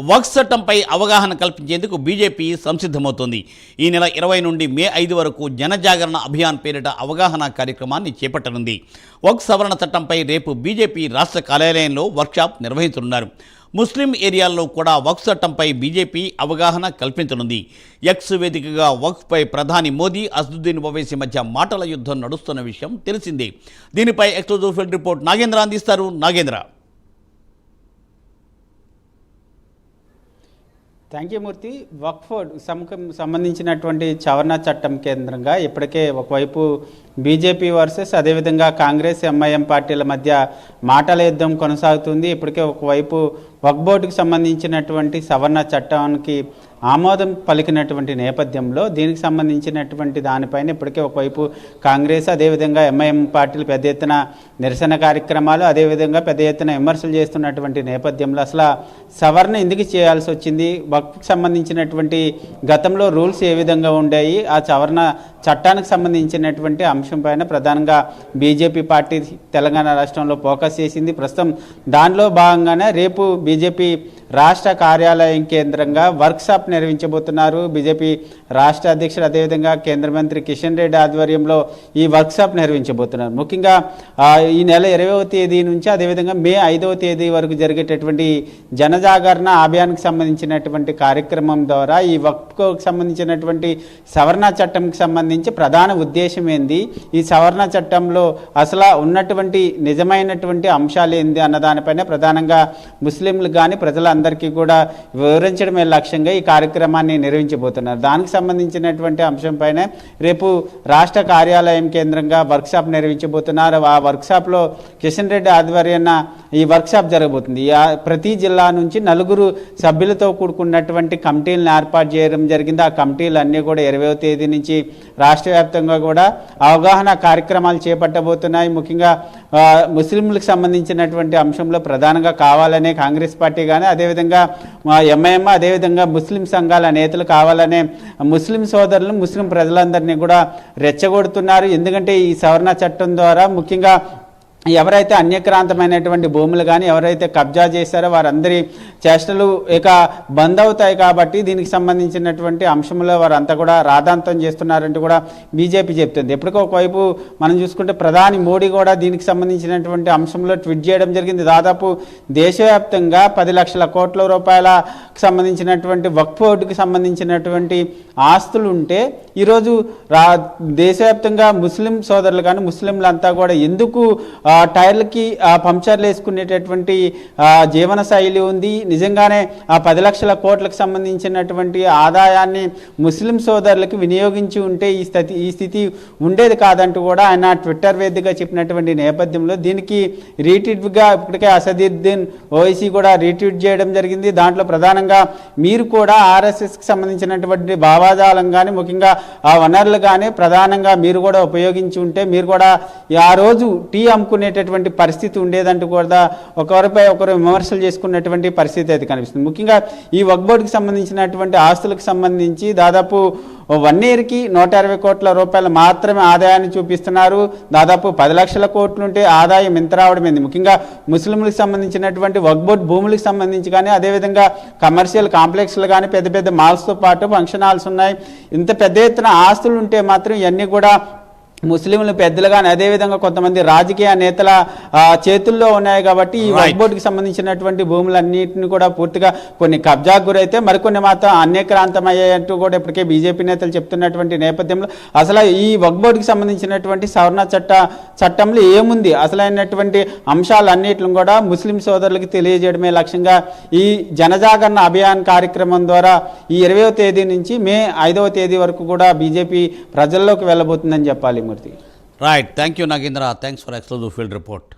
వక్స్ చట్టంపై అవగాహన కల్పించేందుకు బీజేపీ సంసిద్ధమవుతోంది. ఈ నెల ఇరవై నుండి మే ఐదు వరకు జనజాగరణ అభియాన్ పేరిట అవగాహన కార్యక్రమాన్ని చేపట్టనుంది. వక్స్ సవరణ చట్టంపై రేపు బీజేపీ రాష్ట్ర కార్యాలయంలో వర్క్షాప్ నిర్వహించనున్నారు. ముస్లిం ఏరియాల్లో కూడా వక్ఫ్ చట్టంపై బీజేపీ అవగాహన కల్పించనుంది. ఎక్స్ వేదికగా వక్ఫ్పై ప్రధాని మోదీ అసదుద్దీన్ ఓవైసీ మధ్య మాటల యుద్ధం నడుస్తున్న విషయం తెలిసిందే. దీనిపై ఎక్స్క్లూజివ్ ఫీల్డ్ రిపోర్ట్ నాగేంద్ర అందిస్తారు. నాగేంద్ర. థ్యాంక్ యూ మూర్తి వక్ఫోర్డ్ సముఖం సంబంధించినటువంటి చవరణ చట్టం కేంద్రంగా ఇప్పటికే ఒకవైపు బీజేపీ వర్సెస్ అదేవిధంగా కాంగ్రెస్ ఎంఐఎం పార్టీల మధ్య మాటల యుద్ధం కొనసాగుతుంది. ఇప్పటికే ఒకవైపు వక్బోర్డుకు సంబంధించినటువంటి సవరణ చట్టానికి ఆమోదం పలికినటువంటి నేపథ్యంలో దీనికి సంబంధించినటువంటి దానిపైన ఇప్పటికే ఒకవైపు కాంగ్రెస్ అదేవిధంగా ఎంఐఎం పార్టీలు పెద్ద ఎత్తున నిరసన కార్యక్రమాలు అదేవిధంగా పెద్ద ఎత్తున విమర్శలు చేస్తున్నటువంటి నేపథ్యంలో అసలు సవరణ ఎందుకు చేయాల్సి వచ్చింది? వక్ఫ్కి సంబంధించినటువంటి గతంలో రూల్స్ ఏ విధంగా ఉండేవి ఆ సవరణ చట్టానికి సంబంధించినటువంటి అంశం పైన ప్రధానంగా బీజేపీ పార్టీ తెలంగాణ రాష్ట్రంలో ఫోకస్ చేసింది. ప్రస్తుతం దానిలో భాగంగానే రేపు బీజేపీ రాష్ట్ర కార్యాలయం కేంద్రంగా వర్క్షాప్ నిర్వహించబోతున్నారు. బీజేపీ రాష్ట్ర అధ్యక్షుడు అదేవిధంగా కేంద్ర మంత్రి కిషన్ రెడ్డి ఆధ్వర్యంలో ఈ వర్క్షాప్ నిర్వహించబోతున్నారు. ముఖ్యంగా ఈ నెల ఇరవైవ తేదీ నుంచి అదేవిధంగా మే ఐదవ తేదీ వరకు జరిగేటటువంటి జనజాగరణ అభియాన్కి సంబంధించినటువంటి కార్యక్రమం ద్వారా ఈ వక్కు సంబంధించినటువంటి సవరణ చట్టంకి సంబంధించి ప్రధాన ఉద్దేశం ఏంది? ఈ సవరణ చట్టంలో అసలు ఉన్నటువంటి నిజమైనటువంటి అంశాలు ఏంది అన్న దానిపైన ప్రధానంగా ముస్లింలు కానీ అందరికీ కూడా వివరించడమే లక్ష్యంగా ఈ కార్యక్రమాన్ని నిర్వహించబోతున్నారు. దానికి సంబంధించినటువంటి అంశంపైన రేపు రాష్ట్ర కార్యాలయం కేంద్రంగా వర్క్షాప్ నిర్వహించబోతున్నారు. ఆ వర్క్షాప్లో కిషన్ రెడ్డి ఆధ్వర్యాన ఈ వర్క్షాప్ జరగబోతుంది. ప్రతి జిల్లా నుంచి నలుగురు సభ్యులతో కూడుకున్నటువంటి కమిటీలను ఏర్పాటు చేయడం జరిగింది. ఆ కమిటీలు అన్నీ కూడా ఇరవై తేదీ నుంచి రాష్ట్ర వ్యాప్తంగా కూడా అవగాహన కార్యక్రమాలు చేపట్టబోతున్నాయి. ముఖ్యంగా ముస్లింలకు సంబంధించినటువంటి అంశంలో ప్రధానంగా కావాలనే కాంగ్రెస్ పార్టీ కానీ అదేవిధంగా ఎంఐఎం అదేవిధంగా ముస్లిం సంఘాల నేతలు కావాలనే ముస్లిం సోదరులు ముస్లిం ప్రజలందరినీ కూడా రెచ్చగొడుతున్నారు. ఎందుకంటే ఈ సవరణ చట్టం ద్వారా ముఖ్యంగా ఎవరైతే అన్యక్రాంతమైనటువంటి భూములు కానీ ఎవరైతే కబ్జా చేశారో వారందరి చేష్టలు ఇక బంద్ అవుతాయి కాబట్టి దీనికి సంబంధించినటువంటి అంశంలో వారంతా కూడా రాధాంతం చేస్తున్నారంటూ కూడా బీజేపీ చెప్తుంది. ఎప్పటికో ఒకవైపు మనం చూసుకుంటే ప్రధాని మోడీ కూడా దీనికి సంబంధించినటువంటి అంశంలో ట్వీట్ చేయడం జరిగింది. దాదాపు దేశవ్యాప్తంగా పది లక్షల కోట్ల రూపాయలకు సంబంధించినటువంటి వక్ఫ్ బోర్డుకి సంబంధించినటువంటి ఆస్తులు ఉంటే ఈరోజు రా దేశవ్యాప్తంగా ముస్లిం సోదరులు కానీ ముస్లింలంతా కూడా ఎందుకు టైర్లకి పంక్చర్లు వేసుకునేటటువంటి జీవన శైలి ఉంది. నిజంగానే ఆ పది లక్షల కోట్లకు సంబంధించినటువంటి ఆదాయాన్ని ముస్లిం సోదరులకు వినియోగించి ఉంటే ఈ స్థితి ఈ స్థితి ఉండేది కాదంటూ కూడా ఆయన ట్విట్టర్ వేదికగా చెప్పినటువంటి నేపథ్యంలో దీనికి రీట్వీట్గా ఇప్పటికే అసదుద్దీన్ ఓవైసీ కూడా రీట్వీట్ చేయడం జరిగింది. దాంట్లో ప్రధానంగా మీరు కూడా ఆర్ఎస్ఎస్కి సంబంధించినటువంటి భావాజాలం కానీ ముఖ్యంగా ఆ వనరులు కానీ ప్రధానంగా మీరు కూడా ఉపయోగించి ఉంటే మీరు కూడా ఆ రోజు టీ అమ్ముకునేటటువంటి పరిస్థితి ఉండేదంటూ కూడా ఒకరిపై ఒకరు విమర్శలు చేసుకున్నటువంటి పరిస్థితి అయితే కనిపిస్తుంది. ముఖ్యంగా ఈ వక్ బోర్డుకి సంబంధించినటువంటి ఆస్తులకు సంబంధించి దాదాపు వన్ ఇయర్కి నూట అరవై కోట్ల రూపాయలు మాత్రమే ఆదాయాన్ని చూపిస్తున్నారు. దాదాపు పది లక్షల కోట్లు ఉంటే ఆదాయం ఎంత రావడం ఏంది? ముఖ్యంగా ముస్లింలకు సంబంధించినటువంటి వక్బోర్డ్ భూములకు సంబంధించి కానీ అదేవిధంగా కమర్షియల్ కాంప్లెక్స్లు కానీ పెద్ద పెద్ద మాల్స్తో పాటు ఫంక్షన్ హాల్స్ ఉన్నాయి. ఇంత పెద్ద ఎత్తున ఆస్తులు ఉంటే మాత్రం ఇవన్నీ కూడా ముస్లింలు పెద్దలు కానీ అదేవిధంగా కొంతమంది రాజకీయ నేతల చేతుల్లో ఉన్నాయి కాబట్టి ఈ. వక్ బోర్డుకి సంబంధించినటువంటి భూములన్నింటిని కూడా పూర్తిగా కొన్ని కబ్జాకు గురైతే మరికొన్ని మాత్రం అన్యక్రాంతమయ్యాయంటూ కూడా ఇప్పటికే బీజేపీ నేతలు చెప్తున్నటువంటి నేపథ్యంలో అసలు ఈ వక్ బోర్డుకి సంబంధించినటువంటి సవరణ చట్ట చట్టంలో ఏముంది అసలైనటువంటి అంశాలన్నిటిని కూడా ముస్లిం సోదరులకు తెలియజేయడమే లక్ష్యంగా ఈ జనజాగరణ అభియాన్ కార్యక్రమం ద్వారా ఈ ఇరవయో తేదీ నుంచి మే ఐదవ తేదీ వరకు కూడా బీజేపీ ప్రజల్లోకి వెళ్ళబోతుందని చెప్పాలి Murthy right thank you Nagendra thanks for exclusive field report